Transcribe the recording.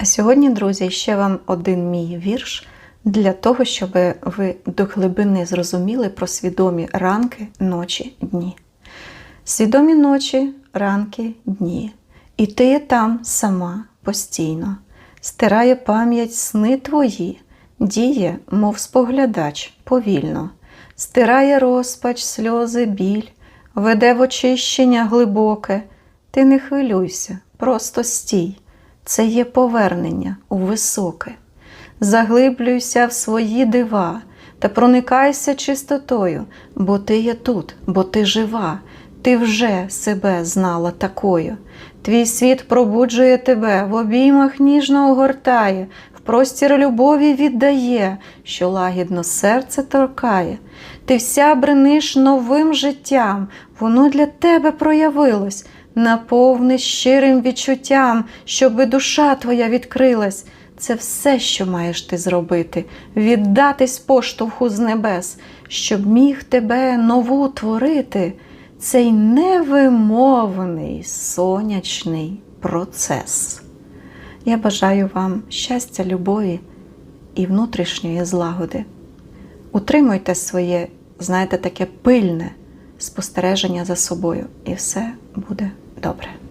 А сьогодні, друзі, ще вам один мій вірш для того, щоб ви до глибини зрозуміли про свідомі ранки, ночі, дні. Свідомі ночі, ранки, дні. І ти є там сама постійно, стирає пам'ять сни твої, діє, мов споглядач, повільно, стирає розпач, сльози, біль, веде в очищення глибоке. Ти не хвилюйся, просто стій. Це є повернення у високе. Заглиблюйся в свої дива та проникайся чистотою, бо ти є тут, бо ти жива, ти вже себе знала такою. Твій світ пробуджує тебе, в обіймах ніжно огортає, в простір любові віддає, що лагідно серце торкає. Ти вся брениш новим життям, воно для тебе проявилось. Наповни щирим відчуттям, щоби душа твоя відкрилась. Це все, що маєш ти зробити, віддатись поштовху з небес, щоб міг тебе нову творити, цей невимовний сонячний процес. Я бажаю вам щастя, любові і внутрішньої злагоди. Утримуйте своє, знаєте, таке пильне спостереження за собою, і все буде dobre.